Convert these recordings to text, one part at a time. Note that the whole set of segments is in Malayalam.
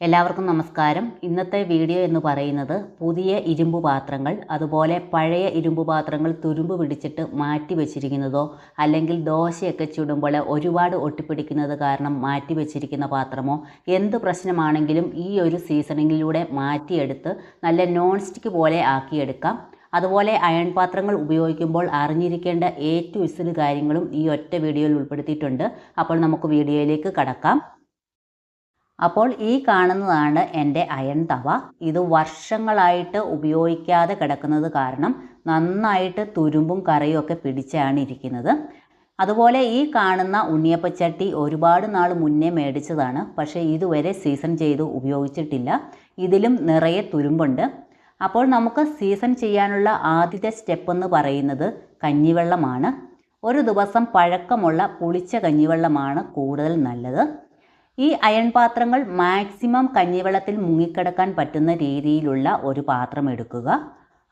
എല്ലാവർക്കും നമസ്കാരം. ഇന്നത്തെ വീഡിയോ എന്ന് പറയുന്നത് പുതിയ ഇരുമ്പ് പാത്രങ്ങൾ അതുപോലെ പഴയ ഇരുമ്പ് പാത്രങ്ങൾ തുരുമ്പ് പിടിച്ചിട്ട് മാറ്റി വെച്ചിരിക്കുന്നതോ അല്ലെങ്കിൽ ദോശയൊക്കെ ചുടുമ്പോൾ ഒരുപാട് ഒട്ടിപ്പിടിക്കുന്നത് കാരണം മാറ്റി വെച്ചിരിക്കുന്ന പാത്രമോ എന്ത് പ്രശ്നമാണെങ്കിലും ഈ ഒരു സീസണിങ്ങിലൂടെ മാറ്റിയെടുത്ത് നല്ല നോൺ സ്റ്റിക്ക് പോലെ ആക്കിയെടുക്കാം. അതുപോലെ അയൺ പാത്രങ്ങൾ ഉപയോഗിക്കുമ്പോൾ അറിഞ്ഞിരിക്കേണ്ട ടു ഇസിൽ കാര്യങ്ങളും ഈ ഒറ്റ വീഡിയോയിൽ ഉൾപ്പെടുത്തിയിട്ടുണ്ട്. അപ്പോൾ നമുക്ക് വീഡിയോയിലേക്ക് കടക്കാം. അപ്പോൾ ഈ കാണുന്നതാണ് എന്റെ അയൺ തവ. ഇത് വർഷങ്ങളായിട്ട് ഉപയോഗിക്കാതെ കിടക്കുന്നത് കാരണം നന്നായിട്ട് തുരുമ്പും കറയും ഒക്കെ പിടിച്ചാണ് ഇരിക്കുന്നത്. അതുപോലെ ഈ കാണുന്ന ഉണ്ണിയപ്പച്ചട്ടി ഒരുപാട് നാൾ മുന്നേ മേടിച്ചതാണ്. പക്ഷേ ഇതുവരെ സീസൺ ചെയ്ത് ഉപയോഗിച്ചിട്ടില്ല. ഇതിലും നിറയെ തുരുമ്പുണ്ട്. അപ്പോൾ നമുക്ക് സീസൺ ചെയ്യാനുള്ള ആദ്യത്തെ സ്റ്റെപ്പ് എന്ന് പറയുന്നത് കഞ്ഞിവെള്ളമാണ്. ഒരു ദിവസം പഴക്കമുള്ള പുളിച്ച കഞ്ഞിവെള്ളമാണ് കൂടുതൽ നല്ലത്. ഈ അയൺ പാത്രങ്ങൾ മാക്സിമം കഞ്ഞിവെള്ളത്തിൽ മുങ്ങിക്കിടക്കാൻ പറ്റുന്ന രീതിയിലുള്ള ഒരു പാത്രം എടുക്കുക.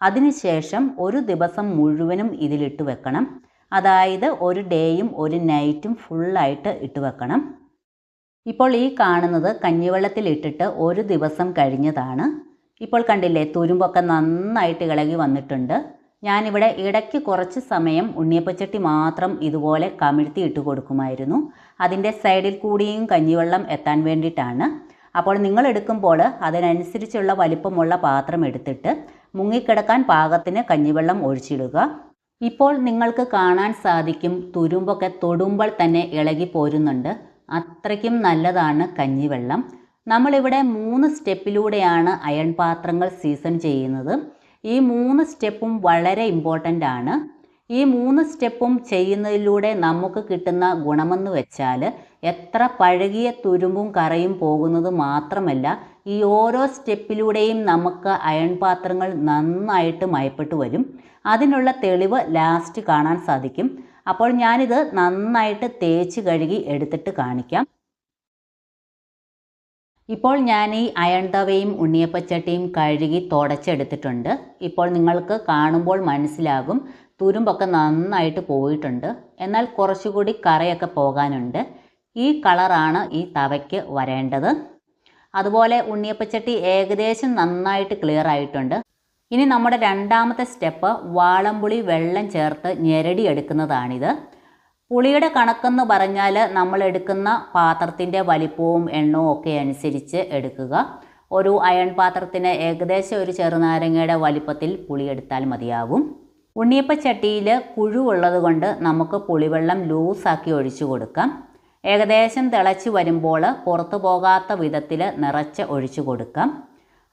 അതിനുശേഷം ഒരു ദിവസം മുഴുവനും ഇതിലിട്ട് വെക്കണം. അതായത് ഒരു ഡേയും ഒരു നൈറ്റും ഫുള്ളായിട്ട് ഇട്ട് വെക്കണം. ഇപ്പോൾ ഈ കാണുന്നത് കഞ്ഞിവെള്ളത്തിൽ ഇട്ടിട്ട് ഒരു ദിവസം കഴിഞ്ഞതാണ്. ഇപ്പോൾ കണ്ടില്ലേ തുരുമ്പൊക്കെ നന്നായിട്ട് ഇളകി വന്നിട്ടുണ്ട്. ഞാനിവിടെ ഇടയ്ക്ക് കുറച്ച് സമയം ഉണ്ണിയപ്പച്ചട്ടി മാത്രം ഇതുപോലെ കമിഴ്ത്തി ഇട്ട് കൊടുക്കുമായിരുന്നു. അതിന്റെ സൈഡിൽ കൂടിയും കഞ്ഞിവെള്ളം എത്താൻ വേണ്ടിയിട്ടാണ്. അപ്പോൾ നിങ്ങൾ എടുക്കുമ്പോൾ അതിനനുസരിച്ചുള്ള വലിപ്പമുള്ള പാത്രം എടുത്തിട്ട് മുങ്ങിക്കിടക്കാൻ പാകത്തിന് കഞ്ഞിവെള്ളം ഒഴിച്ചിടുക. ഇപ്പോൾ നിങ്ങൾക്ക് കാണാൻ സാധിക്കും തുരുമ്പൊക്കെ തൊടുമ്പോൾ തന്നെ ഇളകി പോരുന്നുണ്ട്. അത്രയ്ക്കും നല്ലതാണ് കഞ്ഞിവെള്ളം. നമ്മളിവിടെ മൂന്ന് സ്റ്റെപ്പിലൂടെയാണ് അയൺ പാത്രങ്ങൾ സീസൺ ചെയ്യുന്നത്. ഈ മൂന്ന് സ്റ്റെപ്പും വളരെ ഇമ്പോർട്ടന്റ് ആണ്. ഈ മൂന്ന് സ്റ്റെപ്പും ചെയ്യുന്നതിലൂടെ നമുക്ക് കിട്ടുന്ന ഗുണമെന്ന് വെച്ചാൽ എത്ര പഴകിയ തുരുമ്പും കറയും പോകുന്നത് മാത്രമല്ല ഈ ഓരോ സ്റ്റെപ്പിലൂടെയും നമുക്ക് അയൺ പാത്രങ്ങൾ നന്നായിട്ട് മയപ്പെട്ടു വരും. അതിനുള്ള തെളിവ് ലാസ്റ്റ് കാണാൻ സാധിക്കും. അപ്പോൾ ഞാനിത് നന്നായിട്ട് തേച്ച് കഴുകി എടുത്തിട്ട് കാണിക്കാം. ഇപ്പോൾ ഞാൻ ഈ അയൺ തവയും ഉണ്ണിയപ്പച്ചട്ടിയും കഴുകി തുടച്ചെടുത്തിട്ടുണ്ട്. ഇപ്പോൾ നിങ്ങൾക്ക് കാണുമ്പോൾ മനസ്സിലാകും തുരുമ്പൊക്കെ നന്നായിട്ട് പോയിട്ടുണ്ട്. എന്നാൽ കുറച്ചുകൂടി കറയൊക്കെ പോകാനുണ്ട്. ഈ കളറാണ് ഈ തവയ്ക്ക് വരേണ്ടത്. അതുപോലെ ഉണ്ണിയപ്പച്ചട്ടി ഏകദേശം നന്നായിട്ട് ക്ലിയർ ആയിട്ടുണ്ട്. ഇനി നമ്മുടെ രണ്ടാമത്തെ സ്റ്റെപ്പ് വാളംപുളി വെള്ളം ചേർത്ത് ഞെരടി എടുക്കുന്നതാണിത് പുളിയുടെ കണക്കെന്ന് പറഞ്ഞാൽ നമ്മൾ എടുക്കുന്ന പാത്രത്തിന്റെ വലിപ്പവും എണ്ണവും ഒക്കെ അനുസരിച്ച് എടുക്കുക. ഒരു അയൺ പാത്രത്തിന് ഏകദേശം ഒരു ചെറുനാരങ്ങയുടെ വലിപ്പത്തിൽ പുളി എടുത്താൽ മതിയാകും ഉണ്ണിയപ്പച്ചട്ടിയിൽ കുഴു ഉള്ളത് കൊണ്ട് നമുക്ക് പുളിവെള്ളം ലൂസാക്കി ഒഴിച്ചു കൊടുക്കാം. ഏകദേശം തിളച്ച് വരുമ്പോൾ പുറത്തു പോകാത്ത വിധത്തിൽ നിറച്ച് ഒഴിച്ചു കൊടുക്കാം.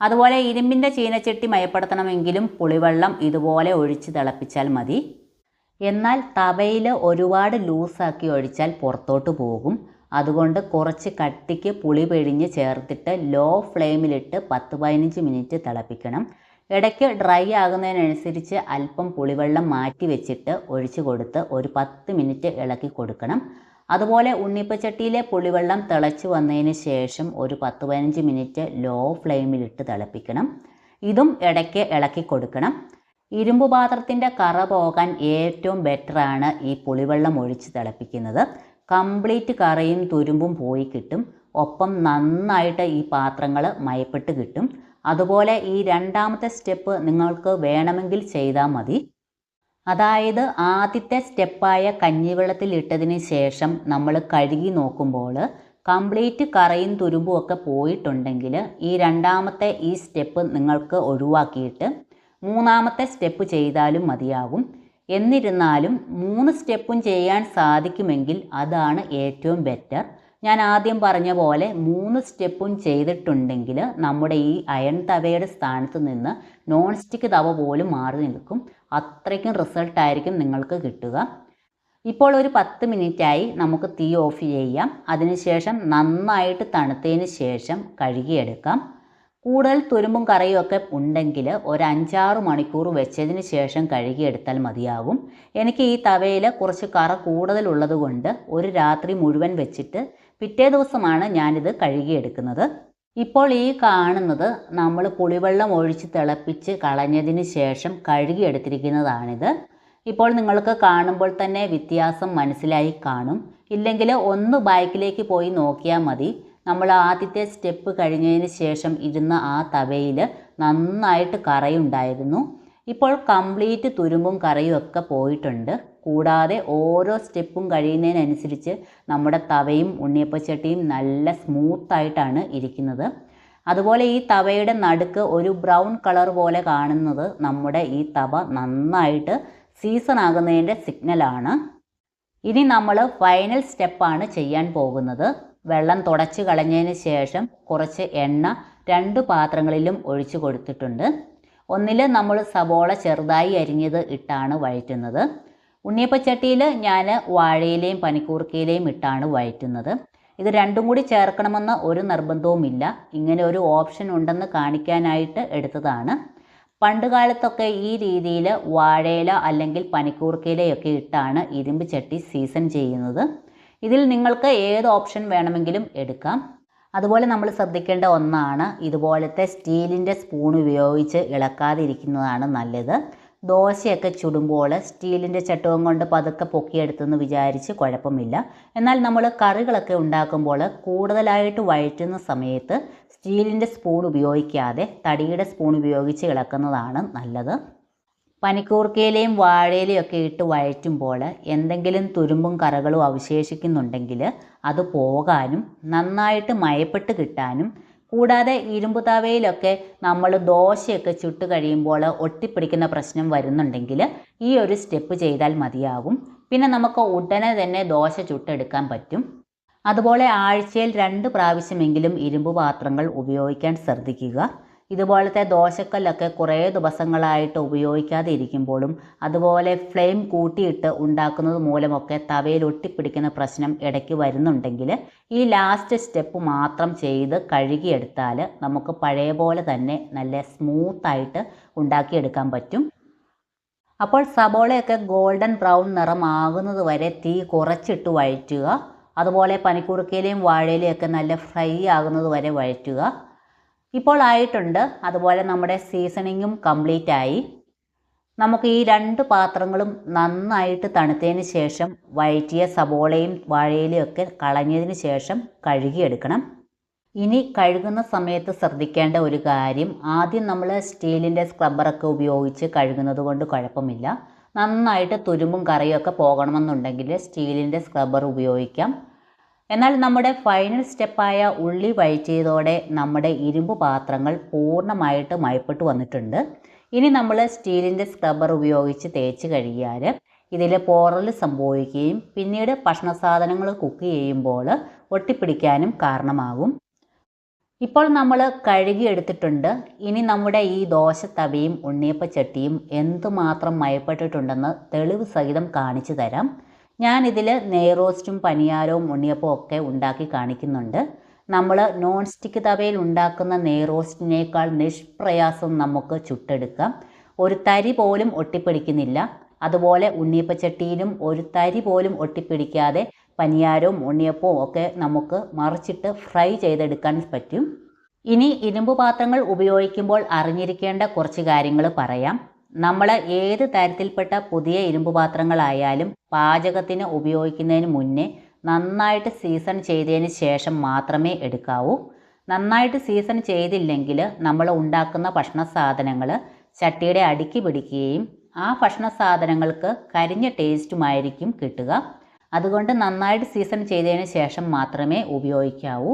അതുപോലെ ഇരുമ്പിന്റെ ചീനച്ചട്ടി മയപ്പെടുത്തണമെങ്കിലും പുളിവെള്ളം ഇതുപോലെ ഒഴിച്ച് തിളപ്പിച്ചാൽ മതി. എന്നാൽ തവയിൽ ഒരുപാട് ലൂസാക്കി ഒഴിച്ചാൽ പുറത്തോട്ട് പോകും. അതുകൊണ്ട് കുറച്ച് കട്ടിക്ക് പുളി പിഴിഞ്ഞ് ചേർത്തിട്ട് ലോ ഫ്ലെയിമിലിട്ട് പത്ത് പതിനഞ്ച് മിനിറ്റ് തിളപ്പിക്കണം. ഇടയ്ക്ക് ഡ്രൈ ആകുന്നതിനനുസരിച്ച് അല്പം പുളിവെള്ളം മാറ്റി വെച്ചിട്ട് ഒഴിച്ചു കൊടുത്ത് ഒരു പത്ത് മിനിറ്റ് ഇളക്കി കൊടുക്കണം. അതുപോലെ ഉണ്ണിപ്പച്ചട്ടിയിലെ പുളിവെള്ളം തിളച്ചു വന്നതിന് ശേഷം ഒരു പത്ത് പതിനഞ്ച് മിനിറ്റ് ലോ ഫ്ലെയിമിലിട്ട് തിളപ്പിക്കണം. ഇതും ഇടയ്ക്ക് ഇളക്കി കൊടുക്കണം. ഇരുമ്പ് പാത്രത്തിന്റെ കറ പോകാൻ ഏറ്റവും ബെറ്ററാണ് ഈ പുളിവെള്ളം ഒഴിച്ച് തിളപ്പിക്കുന്നത്. കംപ്ലീറ്റ് കറയും തുരുമ്പും പോയി കിട്ടും. ഒപ്പം നന്നായിട്ട് ഈ പാത്രങ്ങൾ മയപ്പെട്ട് കിട്ടും. അതുപോലെ ഈ രണ്ടാമത്തെ സ്റ്റെപ്പ് നിങ്ങൾക്ക് വേണമെങ്കിൽ ചെയ്താൽ മതി. അതായത് ആദ്യത്തെ സ്റ്റെപ്പായ കഞ്ഞിവെള്ളത്തിൽ ഇട്ടതിന് ശേഷം നമ്മൾ കഴുകി നോക്കുമ്പോൾ കംപ്ലീറ്റ് കറയും തുരുമ്പും ഒക്കെ പോയിട്ടുണ്ടെങ്കിൽ ഈ രണ്ടാമത്തെ ഈ സ്റ്റെപ്പ് നിങ്ങൾക്ക് ഒഴിവാക്കിയിട്ട് മൂന്നാമത്തെ സ്റ്റെപ്പ് ചെയ്താലും മതിയാകും എന്നിരുന്നാലും മൂന്ന് സ്റ്റെപ്പും ചെയ്യാൻ സാധിക്കുമെങ്കിൽ അതാണ് ഏറ്റവും ബെറ്റർ. ഞാൻ ആദ്യം പറഞ്ഞ പോലെ മൂന്ന് സ്റ്റെപ്പും ചെയ്തിട്ടുണ്ടെങ്കിൽ നമ്മുടെ ഈ അയൺ തവയുടെ സ്ഥാനത്ത് നിന്ന് നോൺ സ്റ്റിക്ക് തവ പോലും മാറി നിൽക്കും. അത്രയ്ക്കും റിസൾട്ടായിരിക്കും നിങ്ങൾക്ക് കിട്ടുക. ഇപ്പോൾ ഒരു പത്ത് മിനിറ്റായി നമുക്ക് തീ ഓഫ് ചെയ്യാം. അതിനുശേഷം നന്നായിട്ട് തണുത്തതിന് ശേഷം കഴുകിയെടുക്കാം. കൂടുതൽ തുരുമ്പും കറയും ഒക്കെ ഉണ്ടെങ്കിൽ ഒരു അഞ്ചാറ് മണിക്കൂർ വെച്ചതിന് ശേഷം കഴുകിയെടുത്താൽ മതിയാകും എനിക്ക് ഈ തവയിൽ കുറച്ച് കറ കൂടുതലുള്ളത് കൊണ്ട് ഒരു രാത്രി മുഴുവൻ വെച്ചിട്ട് പിറ്റേ ദിവസമാണ് ഞാനിത് കഴുകിയെടുക്കുന്നത് ഇപ്പോൾ ഈ കാണുന്നത് നമ്മൾ പുളിവെള്ളം ഒഴിച്ച് തിളപ്പിച്ച് കളഞ്ഞതിന് ശേഷം കഴുകിയെടുത്തിരിക്കുന്നതാണിത് ഇപ്പോൾ നിങ്ങൾക്ക് കാണുമ്പോൾ തന്നെ വ്യത്യാസം മനസ്സിലായി കാണും. ഇല്ലെങ്കിൽ ഒന്ന് ബാക്കിലേക്ക് പോയി നോക്കിയാൽ മതി. നമ്മൾ ആദ്യത്തെ സ്റ്റെപ്പ് കഴിഞ്ഞതിന് ശേഷം ഇരുന്ന ആ തവയിൽ നന്നായിട്ട് കറയുണ്ടായിരുന്നു. ഇപ്പോൾ കംപ്ലീറ്റ് തുരുമ്പും കറയും ഒക്കെ പോയിട്ടുണ്ട്. കൂടാതെ ഓരോ സ്റ്റെപ്പും കഴിയുന്നതിനനുസരിച്ച് നമ്മുടെ തവയും ഉണ്ണിയപ്പച്ചട്ടിയും നല്ല സ്മൂത്തായിട്ടാണ് ഇരിക്കുന്നത്. അതുപോലെ ഈ തവയുടെ നടുക്ക് ഒരു ബ്രൗൺ കളർ പോലെ കാണുന്നത് നമ്മുടെ ഈ തവ നന്നായിട്ട് സീസൺ ആകുന്നതിന്റെ സിഗ്നലാണ് ഇനി നമ്മൾ ഫൈനൽ സ്റ്റെപ്പാണ് ചെയ്യാൻ പോകുന്നത്. വെള്ളം തുടച്ച് കളഞ്ഞതിന് ശേഷം കുറച്ച് എണ്ണ രണ്ട് പാത്രങ്ങളിലും ഒഴിച്ചു കൊടുത്തിട്ടുണ്ട്. ഒന്നിൽ നമ്മൾ സവോള ചെറുതായി അരിഞ്ഞത് ഇട്ടാണ് വഴറ്റുന്നത്. ഉണ്ണിയപ്പച്ചട്ടിയിൽ ഞാൻ വാഴയിലെയും പനിക്കൂർക്കയിലെയും ഇട്ടാണ് വഴറ്റുന്നത്. ഇത് രണ്ടും കൂടി ചേർക്കണമെന്ന ഒരു നിർബന്ധവുമില്ല. ഇങ്ങനെ ഒരു ഓപ്ഷൻ ഉണ്ടെന്ന് കാണിക്കാനായിട്ട് എടുത്തതാണ്. പണ്ട് കാലത്തൊക്കെ ഈ രീതിയിൽ വാഴയില അല്ലെങ്കിൽ പനിക്കൂർക്കയിലയൊക്കെ ഇട്ടാണ് ഇരുമ്പ് ചട്ടി സീസൺ ചെയ്യുന്നത്. ഇതിൽ നിങ്ങൾക്ക് ഏത് ഓപ്ഷൻ വേണമെങ്കിലും എടുക്കാം. അതുപോലെ നമ്മൾ ശ്രദ്ധിക്കേണ്ട ഒന്നാണ് ഇതുപോലത്തെ സ്റ്റീലിന്റെ സ്പൂൺ ഉപയോഗിച്ച് ഇളക്കാതിരിക്കുന്നതാണ് നല്ലത്. ദോശയൊക്കെ ചുടുമ്പോൾ സ്റ്റീലിന്റെ ചട്ടവും കൊണ്ട് പതുക്കെ പൊക്കിയെടുത്തെന്ന് വിചാരിച്ച് കുഴപ്പമില്ല. എന്നാൽ നമ്മൾ കറികളൊക്കെ ഉണ്ടാക്കുമ്പോൾ കൂടുതലായിട്ട് വഴറ്റുന്ന സമയത്ത് സ്റ്റീലിന്റെ സ്പൂൺ ഉപയോഗിക്കാതെ തടിയുടെ സ്പൂൺ ഉപയോഗിച്ച് ഇളക്കുന്നതാണ് നല്ലത്. പനിക്കൂർക്കയിലയും വാഴയിലയും ഒക്കെ ഇട്ട് വഴറ്റുമ്പോൾ എന്തെങ്കിലും തുരുമ്പും കറകളും അവശേഷിക്കുന്നുണ്ടെങ്കിൽ അത് പോകാനും നന്നായിട്ട് മയപ്പെട്ട് കിട്ടാനും കൂടാതെ ഇരുമ്പ് തവയിലൊക്കെ നമ്മൾ ദോശയൊക്കെ ചുട്ട് കഴിയുമ്പോൾ ഒട്ടിപ്പിടിക്കുന്ന പ്രശ്നം വരുന്നുണ്ടെങ്കിൽ ഈ ഒരു സ്റ്റെപ്പ് ചെയ്താൽ മതിയാകും. പിന്നെ നമുക്ക് ഉടനെ തന്നെ ദോശ ചുട്ടെടുക്കാൻ പറ്റും. അതുപോലെ ആഴ്ചയിൽ രണ്ട് പ്രാവശ്യമെങ്കിലും ഇരുമ്പ് പാത്രങ്ങൾ ഉപയോഗിക്കാൻ ശ്രദ്ധിക്കുക. ഇതുപോലത്തെ ദോശക്കല്ലൊക്കെ കുറേ ദിവസങ്ങളായിട്ട് ഉപയോഗിക്കാതെ ഇരിക്കുമ്പോഴും അതുപോലെ ഫ്ലെയിം കൂട്ടിയിട്ട് ഉണ്ടാക്കുന്നത് മൂലമൊക്കെ തവയിൽ ഒട്ടിപ്പിടിക്കുന്ന പ്രശ്നം ഇടയ്ക്ക് വരുന്നുണ്ടെങ്കിൽ ഈ ലാസ്റ്റ് സ്റ്റെപ്പ് മാത്രം ചെയ്ത് കഴുകിയെടുത്താൽ നമുക്ക് പഴയ പോലെ തന്നെ നല്ല സ്മൂത്തായിട്ട് ഉണ്ടാക്കിയെടുക്കാൻ പറ്റും. അപ്പോൾ സബോളയൊക്കെ ഗോൾഡൻ ബ്രൗൺ നിറമാകുന്നത് വരെ തീ കുറച്ചിട്ട് വഴറ്റുക. അതുപോലെ പനിക്കുറുക്കയിലെയും വാഴയിലെയും ഒക്കെ നല്ല ഫ്രൈ ആകുന്നത് വരെ വഴറ്റുക. ഇപ്പോൾ ആയിട്ടുണ്ട്. അതുപോലെ നമ്മുടെ സീസണിങ്ങും കംപ്ലീറ്റ് ആയി. നമുക്ക് ഈ രണ്ട് പാത്രങ്ങളും നന്നായിട്ട് തണുത്തതിന് ശേഷം വഴറ്റിയ സബോളയും വാഴയിലും ഒക്കെ കളഞ്ഞതിന് ശേഷം കഴുകിയെടുക്കണം. ഇനി കഴുകുന്ന സമയത്ത് ശ്രദ്ധിക്കേണ്ട ഒരു കാര്യം ആദ്യം നമ്മൾ സ്റ്റീലിന്റെ സ്ക്രബ്ബറൊക്കെ ഉപയോഗിച്ച് കഴുകുന്നത് കൊണ്ട് കുഴപ്പമില്ല. നന്നായിട്ട് തുരുമ്പും കറിയും ഒക്കെ പോകണമെന്നുണ്ടെങ്കിൽ സ്റ്റീലിന്റെ സ്ക്രബ്ബർ ഉപയോഗിക്കാം. എന്നാൽ നമ്മുടെ ഫൈനൽ സ്റ്റെപ്പായ ഉള്ളി വഴറ്റിയതോടെ നമ്മുടെ ഇരുമ്പ് പാത്രങ്ങൾ പൂർണമായിട്ട് മയപ്പെട്ടു വന്നിട്ടുണ്ട്. ഇനി നമ്മൾ സ്റ്റീലിന്റെ സ്ക്രബ്ബർ ഉപയോഗിച്ച് തേച്ച് കഴുകിയാൽ ഇതിൽ പോറൽ സംഭവിക്കുകയും പിന്നീട് ഭക്ഷണ സാധനങ്ങൾ കുക്ക് ചെയ്യുമ്പോൾ ഒട്ടിപ്പിടിക്കാനും കാരണമാകും. ഇപ്പോൾ നമ്മൾ കഴുകിയെടുത്തിട്ടുണ്ട്. ഇനി നമ്മുടെ ഈ ദോശ തവിയും ഉണ്ണിയപ്പചട്ടിയും എന്തുമാത്രം മയപ്പെട്ടിട്ടുണ്ടെന്ന് തെളിവ് സഹിതം കാണിച്ചു തരാം. ഞാനിതിൽ നെയ്റോസ്റ്റും പനിയാരവും ഉണ്ണിയപ്പവും ഒക്കെ ഉണ്ടാക്കി കാണിക്കുന്നുണ്ട്. നമ്മൾ നോൺ സ്റ്റിക്ക് തവയിൽ ഉണ്ടാക്കുന്ന നെയ്റോസ്റ്റിനേക്കാൾ നിഷ്പ്രയാസം നമുക്ക് ചുട്ടെടുക്കാം. ഒരു തരി പോലും ഒട്ടിപ്പിടിക്കുന്നില്ല. അതുപോലെ ഉണ്ണിയപ്പച്ചട്ടിയിലും ഒരു തരി പോലും ഒട്ടിപ്പിടിക്കാതെ പനിയാരവും ഉണ്ണിയപ്പവും ഒക്കെ നമുക്ക് മറിച്ചിട്ട് ഫ്രൈ ചെയ്തെടുക്കാൻ പറ്റും. ഇനി ഇരുമ്പ് പാത്രങ്ങൾ ഉപയോഗിക്കുമ്പോൾ അറിഞ്ഞിരിക്കേണ്ട കുറച്ച് കാര്യങ്ങൾ പറയാം. നമ്മൾ ഏത് തരത്തിൽപ്പെട്ട പുതിയ ഇരുമ്പ് പാത്രങ്ങളായാലും പാചകത്തിന് ഉപയോഗിക്കുന്നതിന് മുന്നേ നന്നായിട്ട് സീസൺ ചെയ്തതിന് ശേഷം മാത്രമേ എടുക്കാവൂ. നന്നായിട്ട് സീസൺ ചെയ്തില്ലെങ്കിൽ നമ്മൾ ഉണ്ടാക്കുന്ന ഭക്ഷണ സാധനങ്ങൾ ചട്ടിയുടെ അടുക്കി പിടിക്കുകയും ആ ഭക്ഷണ സാധനങ്ങൾക്ക് കരിഞ്ഞ ടേസ്റ്റുമായിരിക്കും കിട്ടുക. അതുകൊണ്ട് നന്നായിട്ട് സീസൺ ചെയ്തതിന് ശേഷം മാത്രമേ ഉപയോഗിക്കാവൂ.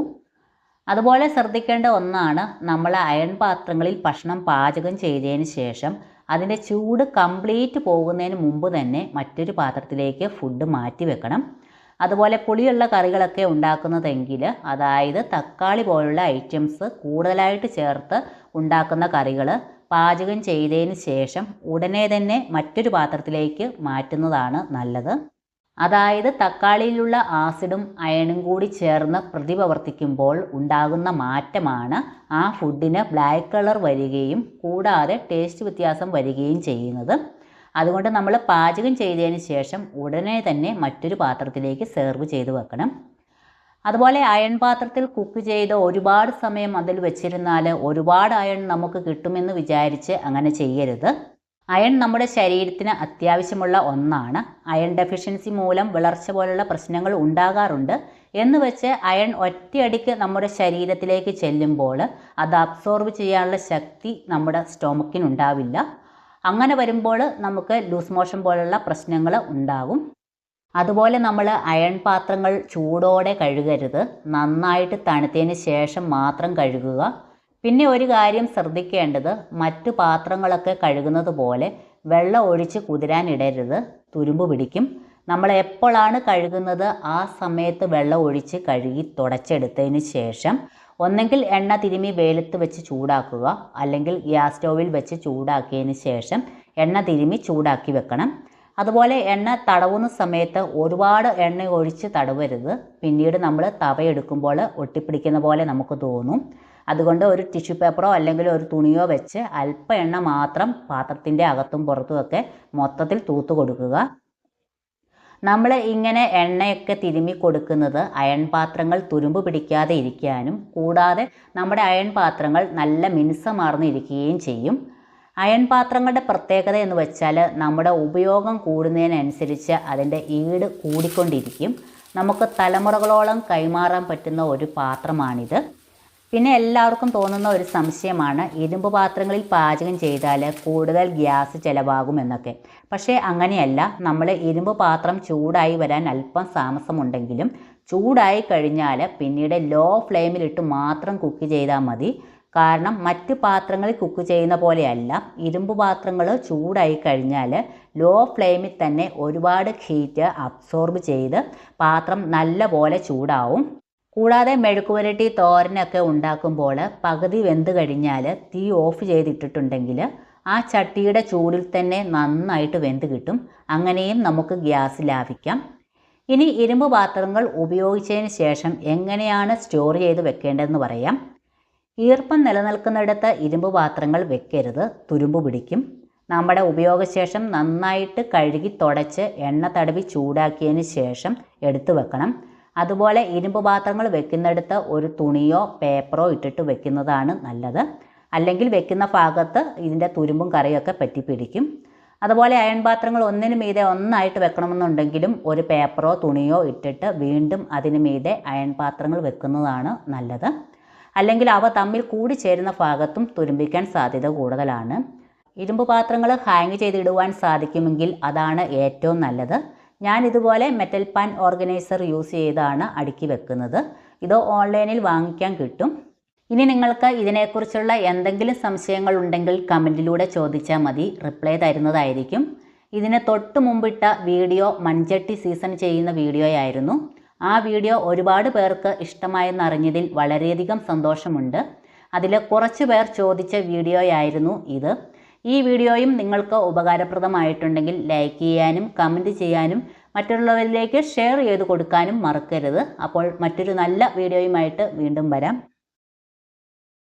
അതുപോലെ ശ്രദ്ധിക്കേണ്ട ഒന്നാണ് നമ്മൾ അയൺ പാത്രങ്ങളിൽ ഭക്ഷണം പാചകം ചെയ്തതിന് ശേഷം അതിന്റെ ചൂട് കംപ്ലീറ്റ് പോകുന്നതിന് മുമ്പ് തന്നെ മറ്റൊരു പാത്രത്തിലേക്ക് ഫുഡ് മാറ്റി വെക്കണം. അതുപോലെ പുളിയുള്ള കറികളൊക്കെ ഉണ്ടാക്കുന്നതെങ്കിൽ അതായത് തക്കാളി പോലുള്ള ഐറ്റംസ് കൂടുതലായിട്ട് ചേർത്ത് ഉണ്ടാക്കുന്ന കറികൾ പാചകം ചെയ്തതിന് ശേഷം ഉടനെ തന്നെ മറ്റൊരു പാത്രത്തിലേക്ക് മാറ്റുന്നതാണ് നല്ലത്. അതായത് തക്കാളിയിലുള്ള ആസിഡും അയണും കൂടി ചേർന്ന് പ്രതിപ്രവർത്തിക്കുമ്പോൾ ഉണ്ടാകുന്ന മാറ്റമാണ് ആ ഫുഡിന് ബ്ലാക്ക് കളർ വരികയും കൂടാതെ ടേസ്റ്റ് വ്യത്യാസം വരികയും ചെയ്യുന്നത്. അതുകൊണ്ട് നമ്മൾ പാചകം ചെയ്തതിന് ശേഷം ഉടനെ തന്നെ മറ്റൊരു പാത്രത്തിലേക്ക് സെർവ് ചെയ്ത് വെക്കണം. അതുപോലെ അയൺ പാത്രത്തിൽ കുക്ക് ചെയ്ത് ഒരുപാട് സമയം അതിൽ വെച്ചിരുന്നാൽ ഒരുപാട് അയൺ നമുക്ക് കിട്ടുമെന്ന് വിചാരിച്ച് അങ്ങനെ ചെയ്യരുത്. അയൺ നമ്മുടെ ശരീരത്തിന് അത്യാവശ്യമുള്ള ഒന്നാണ്. അയൺ ഡെഫിഷ്യൻസി മൂലം വിളർച്ച പോലുള്ള പ്രശ്നങ്ങൾ ഉണ്ടാകാറുണ്ട്. എന്ന് വെച്ച് അയൺ ഒറ്റയടിക്ക് നമ്മുടെ ശരീരത്തിലേക്ക് ചെല്ലുമ്പോൾ അത് അബ്സോർബ് ചെയ്യാനുള്ള ശക്തി നമ്മുടെ സ്റ്റൊമക്കിനുണ്ടാവില്ല അങ്ങനെ വരുമ്പോൾ നമുക്ക് ലൂസ് മോഷൻ പോലുള്ള പ്രശ്നങ്ങൾ ഉണ്ടാകും അതുപോലെ നമ്മൾ അയൺ പാത്രങ്ങൾ ചൂടോടെ കഴുകരുത്. നന്നായിട്ട് തണുത്തതിന് ശേഷം മാത്രം കഴുകുക. പിന്നെ ഒരു കാര്യം ശ്രദ്ധിക്കേണ്ടത് മറ്റു പാത്രങ്ങളൊക്കെ കഴുകുന്നത് പോലെ വെള്ളം ഒഴിച്ച് കുതിരാനിടരുത് തുരുമ്പ് പിടിക്കും. നമ്മൾ എപ്പോഴാണ് കഴുകുന്നത്? ആ സമയത്ത് വെള്ളം ഒഴിച്ച് കഴുകി തുടച്ചെടുത്തതിന് ശേഷം ഒന്നെങ്കിൽ എണ്ണ തിരുമി വെയിലത്ത് വെച്ച് ചൂടാക്കുക അല്ലെങ്കിൽ ഗ്യാസ് സ്റ്റോവിൽ വെച്ച് ചൂടാക്കിയതിന് ശേഷം എണ്ണ തിരുമി ചൂടാക്കി വെക്കണം. അതുപോലെ എണ്ണ തടവുന്ന സമയത്ത് ഒരുപാട് എണ്ണ ഒഴിച്ച് തടവരുത്. പിന്നീട് നമ്മൾ തവയെടുക്കുമ്പോൾ ഒട്ടിപ്പിടിക്കുന്ന പോലെ നമുക്ക് തോന്നും. അതുകൊണ്ട് ഒരു ടിഷ്യൂ പേപ്പറോ അല്ലെങ്കിൽ ഒരു തുണിയോ വെച്ച് അല്പ എണ്ണ മാത്രം പാത്രത്തിന്റെ അകത്തും പുറത്തുമൊക്കെ മൊത്തത്തിൽ തൂത്ത് കൊടുക്കുക. നമ്മൾ ഇങ്ങനെ എണ്ണയൊക്കെ തിരുമ്മി കൊടുക്കുന്നത് അയൺ പാത്രങ്ങൾ തുരുമ്പ് പിടിക്കാതെ ഇരിക്കാനും കൂടാതെ നമ്മുടെ അയൺ പാത്രങ്ങൾ നല്ല മിനുസമാർന്നിരിക്കുകയും ചെയ്യും. അയൺ പാത്രങ്ങളുടെ പ്രത്യേകത എന്ന് വെച്ചാൽ നമ്മുടെ ഉപയോഗം കൂടുന്നതിനനുസരിച്ച് അതിന്റെ ഈട് കൂടിക്കൊണ്ടിരിക്കും. നമുക്ക് തലമുറകളോളം കൈമാറാൻ പറ്റുന്ന ഒരു പാത്രമാണിത്. പിന്നെ എല്ലാവർക്കും തോന്നുന്ന ഒരു സംശയമാണ് ഇരുമ്പ് പാത്രങ്ങളിൽ പാചകം ചെയ്താൽ കൂടുതൽ ഗ്യാസ് ചിലവാകും എന്നൊക്കെ. പക്ഷേ അങ്ങനെയല്ല നമ്മൾ ഇരുമ്പ് പാത്രം ചൂടായി വരാൻ അല്പം താമസമുണ്ടെങ്കിലും ചൂടായി കഴിഞ്ഞാൽ പിന്നീട് ലോ ഫ്ലെയിമിലിട്ട് മാത്രം കുക്ക് ചെയ്താൽ മതി. കാരണം മറ്റ് പാത്രങ്ങളിൽ കുക്ക് ചെയ്യുന്ന പോലെയല്ല ഇരുമ്പ് പാത്രങ്ങൾ ചൂടായി കഴിഞ്ഞാൽ ലോ ഫ്ലെയിമിൽ തന്നെ ഒരുപാട് ഹീറ്റ് അബ്സോർബ് ചെയ്ത് പാത്രം നല്ല പോലെ ചൂടാവും. കൂടാതെ മെഴുക്കുപുരട്ടി തോരനൊക്കെ ഉണ്ടാക്കുമ്പോൾ പകുതി വെന്ത് കഴിഞ്ഞാൽ തീ ഓഫ് ചെയ്തിട്ടിട്ടുണ്ടെങ്കിൽ ആ ചട്ടിയുടെ ചൂടിൽ തന്നെ നന്നായിട്ട് വെന്ത് കിട്ടും. അങ്ങനെയും നമുക്ക് ഗ്യാസ് ലാഭിക്കാം. ഇനി ഇരുമ്പ് പാത്രങ്ങൾ ഉപയോഗിച്ചതിന് ശേഷം എങ്ങനെയാണ് സ്റ്റോർ ചെയ്ത് വെക്കേണ്ടതെന്ന് പറയാം. ഈർപ്പം നിലനിൽക്കുന്നിടത്ത് ഇരുമ്പ് പാത്രങ്ങൾ വെക്കരുത് തുരുമ്പ് പിടിക്കും. നമ്മുടെ ഉപയോഗശേഷം നന്നായിട്ട് കഴുകി തുടച്ച് എണ്ണ തടവി ചൂടാക്കിയതിന് ശേഷം എടുത്തു വെക്കണം. അതുപോലെ ഇരുമ്പ് പാത്രങ്ങൾ വെക്കുന്നിടത്ത് ഒരു തുണിയോ പേപ്പറോ ഇട്ടിട്ട് വെക്കുന്നതാണ് നല്ലത്. അല്ലെങ്കിൽ വെക്കുന്ന ഭാഗത്ത് ഇതിന്റെ തുരുമ്പും കറിയൊക്കെ പറ്റിപ്പിടിക്കും. അതുപോലെ അയൺ പാത്രങ്ങൾ ഒന്നിനു മീതെ ഒന്നായിട്ട് വെക്കണമെന്നുണ്ടെങ്കിലും ഒരു പേപ്പറോ തുണിയോ ഇട്ടിട്ട് വീണ്ടും അതിന് മീതെ അയൺ പാത്രങ്ങൾ വെക്കുന്നതാണ് നല്ലത്. അല്ലെങ്കിൽ അവ തമ്മിൽ കൂടിച്ചേരുന്ന ഭാഗത്തും തുരുമ്പിക്കാൻ സാധ്യത കൂടുതലാണ്. ഇരുമ്പ് പാത്രങ്ങൾ ഹാങ് ചെയ്തിടുവാൻ സാധിക്കുമെങ്കിൽ അതാണ് ഏറ്റവും നല്ലത്. ഞാൻ ഇതുപോലെ മെറ്റൽ പാൻ ഓർഗനൈസർ യൂസ് ചെയ്താണ് അടുക്കി വെക്കുന്നത്. ഇത് ഓൺലൈനിൽ വാങ്ങിക്കാൻ കിട്ടും. ഇനി നിങ്ങൾക്ക് ഇതിനെക്കുറിച്ചുള്ള എന്തെങ്കിലും സംശയങ്ങൾ ഉണ്ടെങ്കിൽ കമന്റിലൂടെ ചോദിച്ചാൽ മതി. റിപ്ലൈ തരുന്നതായിരിക്കും. ഇതിന് തൊട്ട് മുമ്പിട്ട വീഡിയോ മൺചട്ടി സീസൺ ചെയ്യുന്ന വീഡിയോയായിരുന്നു. ആ വീഡിയോ ഒരുപാട് പേർക്ക് ഇഷ്ടമായെന്ന് ഇഷ്ടമായെന്നറിഞ്ഞതിൽ വളരെയധികം സന്തോഷമുണ്ട്. അതിൽ കുറച്ച് പേർ ചോദിച്ച വീഡിയോയായിരുന്നു ഇത്. ഈ വീഡിയോയും നിങ്ങൾക്ക് ഉപകാരപ്രദമായിട്ടുണ്ടെങ്കിൽ ലൈക്ക് ചെയ്യാനും കമന്റ് ചെയ്യാനും മറ്റുള്ളവരിലേക്ക് ഷെയർ ചെയ്ത് കൊടുക്കാനും മറക്കരുത്. അപ്പോൾ മറ്റൊരു നല്ല വീഡിയോയുമായിട്ട് വീണ്ടും വരാം.